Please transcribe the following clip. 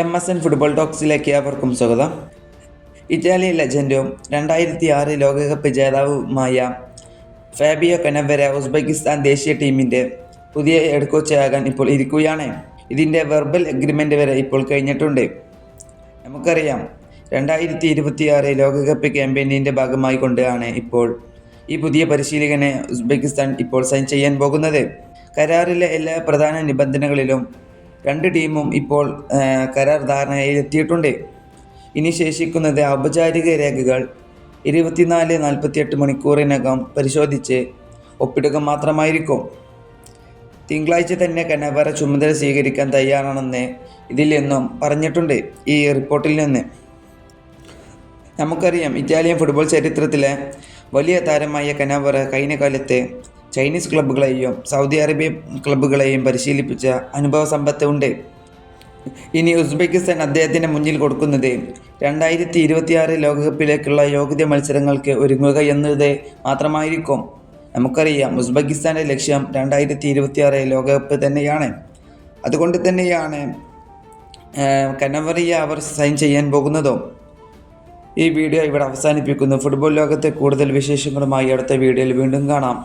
M S N football ടോക്സിലേക്ക് അവർക്കും സ്വാഗതം. ഇറ്റാലിയൻ ലെജൻഡും രണ്ടായിരത്തി ആറ് ലോകകപ്പ് ജേതാവുമായ ഫാബിയോ കനവര ഉസ്ബെക്കിസ്ഥാൻ ദേശീയ ടീമിന്റെ പുതിയ ഹെഡ് കോച്ചാകാൻ ഇപ്പോൾ ഇരിക്കുകയാണ്. ഇതിന്റെ വെർബൽ അഗ്രിമെന്റ് വരെ ഇപ്പോൾ കഴിഞ്ഞിട്ടുണ്ട്. നമുക്കറിയാം രണ്ടായിരത്തി ഇരുപത്തിയാറ് ലോകകപ്പ് ക്യാമ്പയിനിന്റെ ഭാഗമായി കൊണ്ടാണ് ഇപ്പോൾ ഈ പുതിയ പരിശീലകനെ ഉസ്ബെക്കിസ്ഥാൻ ഇപ്പോൾ സൈൻ ചെയ്യാൻ പോകുന്നത്. കരാറിലെ എല്ലാ പ്രധാന നിബന്ധനകളിലും രണ്ട് ടീമും ഇപ്പോൾ കരാർ ധാരണയിൽ എത്തിയിട്ടുണ്ട്. ഇനി ശേഷിക്കുന്നത് ഔപചാരിക രേഖകൾ ഇരുപത്തിനാല് നാൽപ്പത്തിയെട്ട് മണിക്കൂറിനകം പരിശോധിച്ച് ഒപ്പിടുക മാത്രമായിരിക്കും. തിങ്കളാഴ്ച തന്നെ കനവര ചുമതല സ്വീകരിക്കാൻ തയ്യാറാണെന്ന് ഇതിൽ നിന്നും പറഞ്ഞിട്ടുണ്ട് ഈ റിപ്പോർട്ടിൽ നിന്ന്. നമുക്കറിയാം ഇറ്റാലിയൻ ഫുട്ബോൾ ചരിത്രത്തിലെ വലിയ താരമായ കനവറ കഴിഞ്ഞ കാലത്ത് ചൈനീസ് ക്ലബ്ബുകളെയും സൗദി അറേബ്യ ക്ലബ്ബുകളെയും പരിശീലിപ്പിച്ച അനുഭവ സമ്പത്തുണ്ട് ഇനി ഉസ്ബെക്കിസ്ഥാൻ അദ്ദേഹത്തിന് മുന്നിൽ കൊടുക്കുന്നത് രണ്ടായിരത്തി ഇരുപത്തിയാറ് ലോകകപ്പിലേക്കുള്ള യോഗ്യത മത്സരങ്ങൾക്ക് ഒരുങ്ങുക എന്നത് മാത്രമായിരിക്കും. നമുക്കറിയാം ഉസ്ബെക്കിസ്ഥാന്റെ ലക്ഷ്യം രണ്ടായിരത്തി ഇരുപത്തിയാറ് ലോകകപ്പ് തന്നെയാണ്. അതുകൊണ്ട് തന്നെയാണ് കനവറിയ അവർ സൈൻ ചെയ്യാൻ പോകുന്നതും. ഈ വീഡിയോ ഇവിടെ അവസാനിപ്പിക്കുന്നു. ഫുട്ബോൾ ലോകത്തെ കൂടുതൽ വിശേഷങ്ങളുമായി അടുത്ത വീഡിയോയിൽ വീണ്ടും കാണാം.